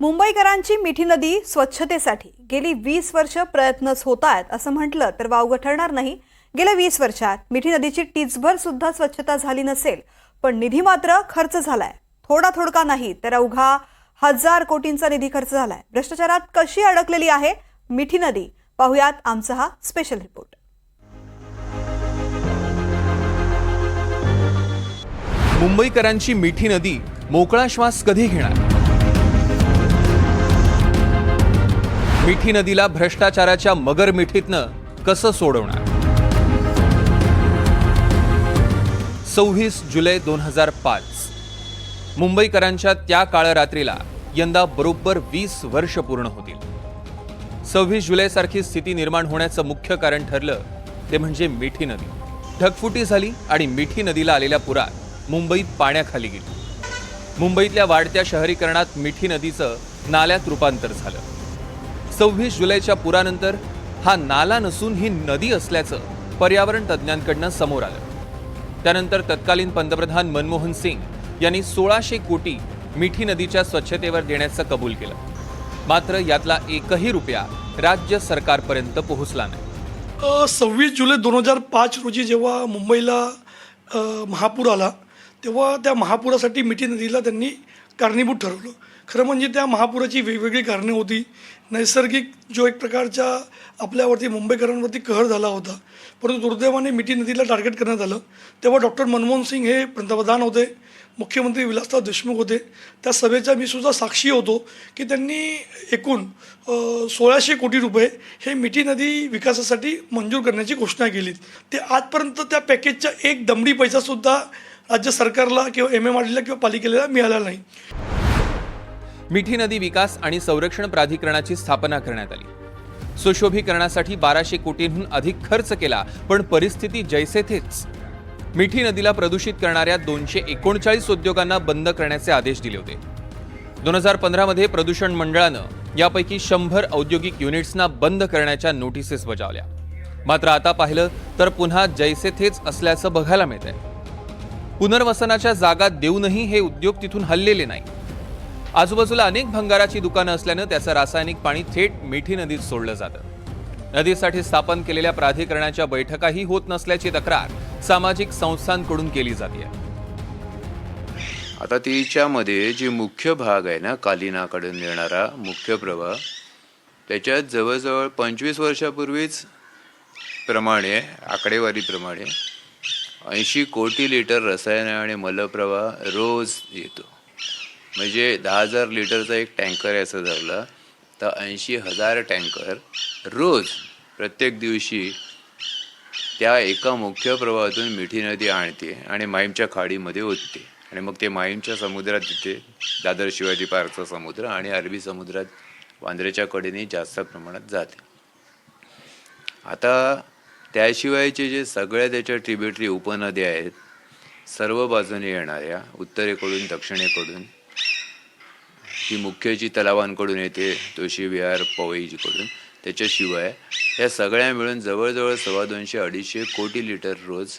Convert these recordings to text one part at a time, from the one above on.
मुंबईकरांची मिठी नदी स्वच्छतेसाठी गेली वीस वर्ष प्रयत्नच होत आहेत असं म्हटलं तर वावगं ठरणार नाही. गेल्या वीस वर्षात मिठी नदीची टीचभर सुद्धा स्वच्छता झाली नसेल पण निधी मात्र खर्च झालाय. थोडा थोडका नाही तर अवघा हजार कोटींचा निधी खर्च झालाय. भ्रष्टाचारात कशी अडकलेली आहे मिठी नदी? पाहुयात आमचा हा स्पेशल रिपोर्ट मुंबईकरांची मिठी नदी मोकळा श्वास कधी घेणार? मिठी नदीला भ्रष्टाचाराच्या मगर मिठीतनं कसं सोडवणार? सव्वीस जुलै दोन हजार पाच. मुंबईकरांच्या त्या काळरात्रीला यंदा बरोबर वीस वर्ष पूर्ण होतील. सव्वीस जुलैसारखी स्थिती निर्माण होण्याचं मुख्य कारण ठरलं ते म्हणजे मिठी नदी. ढगफुटी झाली आणि मिठी नदीला आलेल्या पुरात मुंबईत पाण्याखाली गेली. मुंबईतल्या वाढत्या शहरीकरणात मिठी नदीचं नाल्यात रूपांतर झालं. सव्वीस जुलैच्या पुरानंतर हा नाला नसून ही नदी असल्याचं पर्यावरण तज्ज्ञांकडनं समोर आलं. त्यानंतर तत्कालीन पंतप्रधान मनमोहन सिंग यांनी सोळाशे कोटी मिठी नदीच्या स्वच्छतेवर देण्याचं कबूल केलं. मात्र यातला एकही रुपया राज्य सरकारपर्यंत पोहोचला नाही. सव्वीस जुलै दोन हजार पाच रोजी जेव्हा मुंबईला महापूर आला तेव्हा त्या महापुरासाठी मिठी नदीला त्यांनी कारणीभूत ठरवलं. खरं म्हणजे त्या महापुराची वेगवेगळी कारणे होती. नैसर्गिक जो एक प्रकारच्या आपल्यावरती मुंबईकरांवरती कहर झाला होता. परंतु दुर्दैवाने मिठी नदीला टार्गेट करण्यात आलं. तेव्हा डॉक्टर मनमोहन सिंग हे पंतप्रधान होते. मुख्यमंत्री विलासराव देशमुख होते. त्या सभेचा मी सुद्धा साक्षी होतो की त्यांनी एकूण सोळाशे कोटी रुपये हे मिठी नदी विकासासाठी मंजूर करण्याची घोषणा केली. ते आजपर्यंत त्या पॅकेजचा एक दमडी पैसासुद्धा राज्य सरकारला किंवा एम एम आर डीला किंवा पालिकेला मिळाला नाही. मिठी नदी विकास आणि संरक्षण प्राधिकरणाची स्थापना करण्यात आली. सुशोभीकरणासाठी बाराशे कोटींहून अधिक खर्च केला पण परिस्थिती जैसे थेच मिठी नदीला प्रदूषित करणाऱ्या दोनशे एकोणचाळीस उद्योगांना बंद करण्याचे आदेश दिले होते. दोन हजार पंधरामध्ये प्रदूषण मंडळानं यापैकी शंभर औद्योगिक युनिट्सना बंद करण्याच्या नोटिसेस बजावल्या. मात्र आता पाहिलं तर पुन्हा जैसे थेच असल्याचं बघायला मिळतंय. पुनर्वसनाच्या जागा देऊनही हे उद्योग तिथून हललेले नाही आजूबाजूला अनेक भंगाराची दुकानं असल्यानं त्याचं रासायनिक पाणी थेट मिठी नदीत सोडलं जातं. नदीसाठी स्थापन केलेल्या प्राधिकरणाच्या बैठकाही होत नसल्याची तक्रार सामाजिक संस्थांकडून केली जाते आता तिच्यामध्ये जी मुख्य भाग आहे ना कालिनाकडून येणारा मुख्य प्रवाह त्याच्यात जवळजवळ पंचवीस वर्षापूर्वीच प्रमाणे आकडेवारीप्रमाणे ऐंशी कोटी लिटर रसायन आणि मलप्रवाह रोज येतो. म्हणजे दहा हजार लिटरचा एक टँकर याचं धरलं तर ऐंशी हजार टँकर रोज प्रत्येक दिवशी त्या एका मुख्य प्रवाहातून मिठी नदी आणते आणि माहीमच्या खाडीमध्ये ओतते. आणि मग ते माहीमच्या समुद्रात तिथे दादर शिवाजी पार्कचा समुद्र आणि अरबी समुद्रात वांद्र्याच्या कडेने जास्त प्रमाणात जाते. आता त्याशिवायचे जे सगळ्या त्याच्या ट्रिब्युटरी उपनद्या आहेत सर्व बाजूने येणाऱ्या उत्तरेकडून दक्षिणेकडून ही मुख्य जी तलावांकडून येते तुळशी विहार त्याच्याशिवाय या सगळ्या मिळून जवळजवळ सव्वा दोनशे अडीचशे कोटी लिटर रोज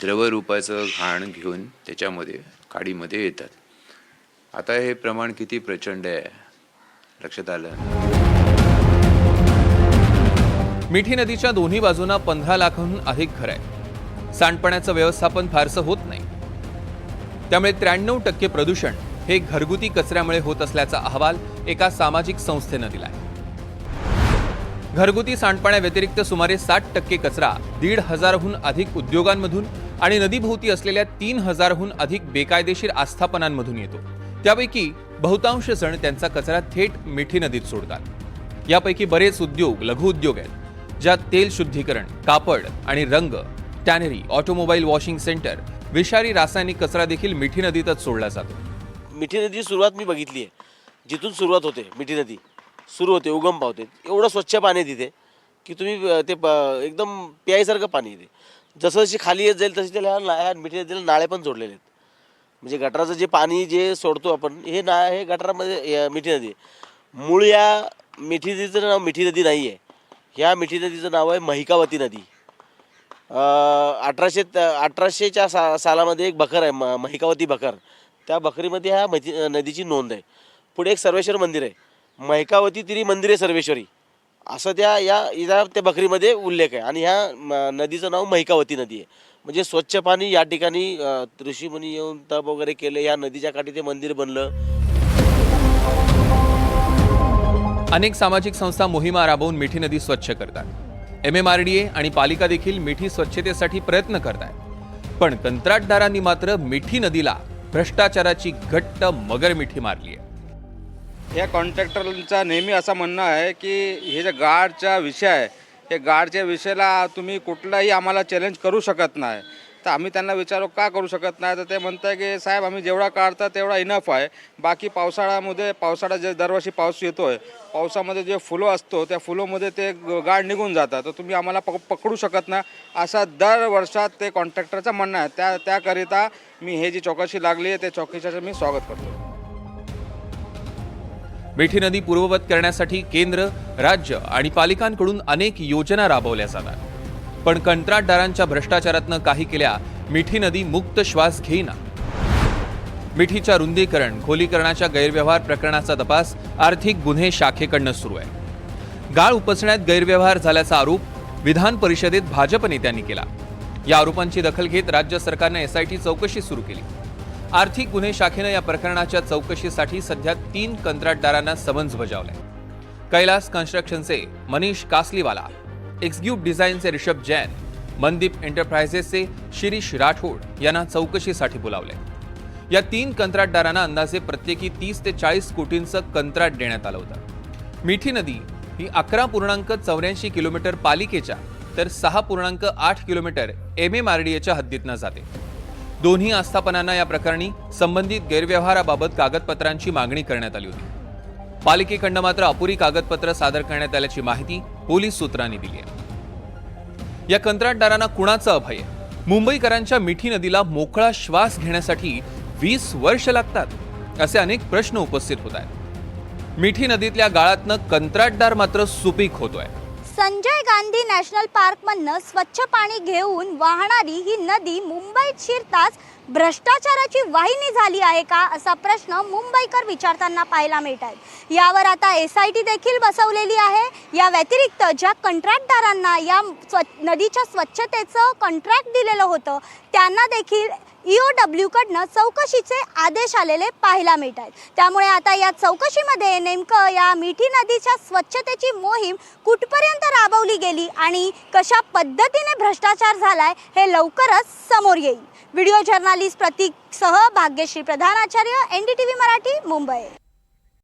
द्रवरूपाचं घाण घेऊन त्याच्यामध्ये काडीमध्ये येतात. आता हे प्रमाण किती प्रचंड आहे? लक्षात आलं? मिठी नदीच्या दोन्ही बाजूंना पंधरा लाखांहून अधिक घर आहे सांडपाण्याचं व्यवस्थापन फारसं होत नाही. त्यामुळे त्र्याण्णव टक्के प्रदूषण हे घरगुती कचऱ्यामुळे होत असल्याचा अहवाल एका सामाजिक संस्थेनं दिलाय. घरगुती सांडपाण्याव्यतिरिक्त सुमारे साठ टक्के कचरा दीड हजारहून अधिक उद्योगांमधून आणि नदीभोवती असलेल्या तीन हजारहून अधिक बेकायदेशीर आस्थापनांमधून येतो. त्यापैकी बहुतांश जण त्यांचा कचरा थेट मिठी नदीत सोडतात. यापैकी बरेच उद्योग लघुउद्योग आहेत ज्यात तेल शुद्धीकरण कापड आणि रंग टॅनरी ऑटोमोबाईल वॉशिंग सेंटर विषारी रासायनिक कचरा देखील मिठी नदीतच सोडला जातो. मिठी नदीची सुरुवात मी बघितली आहे. जिथून सुरुवात होते मिठी नदी. सुरू होते उगम पावते. एवढं स्वच्छ पाणी तिथे की तुम्ही ते प- एकदम प्यायसारखं पाणी येते जसं जशी खाली येत जाईल तशी त्याला ना- ह्या मिठी नदीला नाळे पण जोडलेले आहेत. म्हणजे गटाराचं जे पाणी जे सोडतो आपण हे ना हे गटारामध्ये मिठी नदी आहे. मूळ या मिठी नदीचं नाव मिठी नदी नाही आहे. ह्या मिठी नदीचं नाव आहे महिकावती नदी. अठराशे अठराशेच्या सा सालामध्ये एक भकर आहे म महिकावती भकर त्या बकरीमध्ये ह्या मती नदीची नोंद आहे. पुढे एक सर्वेश्वर मंदिर आहे. मैकावती तिरी मंदिर आहे सर्वेश्वरी. असं त्या या या त्या बकरीमध्ये उल्लेख आहे. आणि ह्या म, नदीचं नाव मैकावती नदी आहे. म्हणजे स्वच्छ पाणी या ठिकाणी ऋषीमुनी येऊन तप वगैरे केले या नदीच्या काठी ते मंदिर बनलं. अनेक सामाजिक संस्था मोहिमा राबवून मिठी नदी स्वच्छ करतात. M M R D A आणि पालिका देखील मिठी स्वच्छतेसाठी प्रयत्न करत आहेत पण कंत्राटदारांनी मात्र मिठी नदीला भ्रष्टाचाराची घट्ट मगरमिठी मारली आहे या कॉन्ट्रॅक्टरचा नेहमी असं म्हणणं आहे की हे जे गाडचा विषय आहे हे गाडच्या विषयाला तुम्ही कुठलाही आम्हाला चॅलेंज करू शकत नाही. तर आम्ही त्यांना विचारो का करू शकत नाही? तर ते म्हणत आहे की साहेब आम्ही जेवढा काढता तेवढा इनफ आहे. बाकी पावसाळ्यामध्ये पावसाळा जे दरवर्षी पाऊस येतो आहे पावसामध्ये जे फुलं असतो त्या फुलोमध्ये ते ग- गाड निघून जातात. तर तुम्ही आम्हाला पक पकडू शकत नाही. असा दर वर्षात ते कॉन्ट्रॅक्टरचं म्हणणं आहे. त्या त्याकरिता मी हे जी चौकशी लागली आहे त्या चौकशीचं मी स्वागत करतो. मिठी नदी पूर्ववत करण्यासाठी केंद्र राज्य आणि पालिकांकडून अनेक योजना राबवल्या जातात पण कंत्राटदारांच्या भ्रष्टाचारातनं काही केल्या मिठी नदी मुक्त श्वास घेईना. मिठीच्या रुंदीकरण खोलीकरणाच्या गैरव्यवहार प्रकरणाचा तपास आर्थिक गुन्हे शाखेकडनं सुरू आहे. गाळ उपसण्यात गैरव्यवहार झाल्याचा आरोप विधान परिषदेत भाजप नेत्यांनी केला. या आरोपांची दखल घेत राज्य सरकारनं एसआयटी चौकशी सुरू केली. आर्थिक गुन्हे शाखेनं या प्रकरणाच्या चौकशीसाठी सध्या तीन कंत्राटदारांना समन्स बजावलंय. कैलास कन्स्ट्रक्शनचे मनीष कासलीवाला एक्झिक्यूट डिझाईनचे रिषभ जैन मनदीप एंटरप्राइजेसचे शिरीष राठोड यांना चौकशीसाठी बोलावले. या तीन कंत्राटदारांना अंदाजे प्रत्येकी तीस ते चाळीस कोटींचं कंत्राट देण्यात आलं होतं. मिठी नदी ही अकरा पूर्णांक चौऱ्याऐंशी किलोमीटर पालिकेच्या तर सहा पूर्णांक आठ kilometre M M R D एच्या हद्दीतनं जाते. दोन्ही आस्थापनांना या प्रकरणी संबंधित गैरव्यवहाराबाबत कागदपत्रांची मागणी करण्यात आली होती. पालिकेकडनं मात्र अपुरी कागदपत्र सादर करण्यात आल्याची माहिती पोलीस सूत्रांनी दिली आहे. या कंत्राटदारांना कुणाचं अभय मुंबईकरांच्या मिठी नदीला मोकळा श्वास घेण्यासाठी वीस वर्ष लागतात असे अनेक प्रश्न उपस्थित होत आहेत. मिठी नदीतल्या गाळातनं कंत्राटदार मात्र सुपीक होतोय. संजय गांधी नॅशनल पार्कमधनं स्वच्छ पाणी घेऊन वाहणारी ही नदी मुंबईत शिरताच भ्रष्टाचाराची वाहिनी झाली आहे का असा प्रश्न मुंबईकर विचारताना पाहायला मिळत आहे यावर आता एस आय टी देखील बसवलेली आहे. या व्यतिरिक्त ज्या कंत्राटदारांना या स्व नदीच्या स्वच्छतेचं कंट्रॅक्ट दिलेलं होतं त्यांना देखील ई ईओ डब्ल्यूकडनं चौकशीचे आदेश आलेले पाहायला मिळत आहेत त्यामुळे आता या चौकशीमध्ये नेमकं या मिठी नदीच्या स्वच्छतेची मोहीम कुठपर्यंत राबवली गेली आणि कशा पद्धतीने भ्रष्टाचार झालाय हे लवकरच समोर येईल. व्हिडिओ जर्नालिस्ट प्रतीक सह भाग्यश्री प्रधानाचार्य N D T V Marathi Mumbai.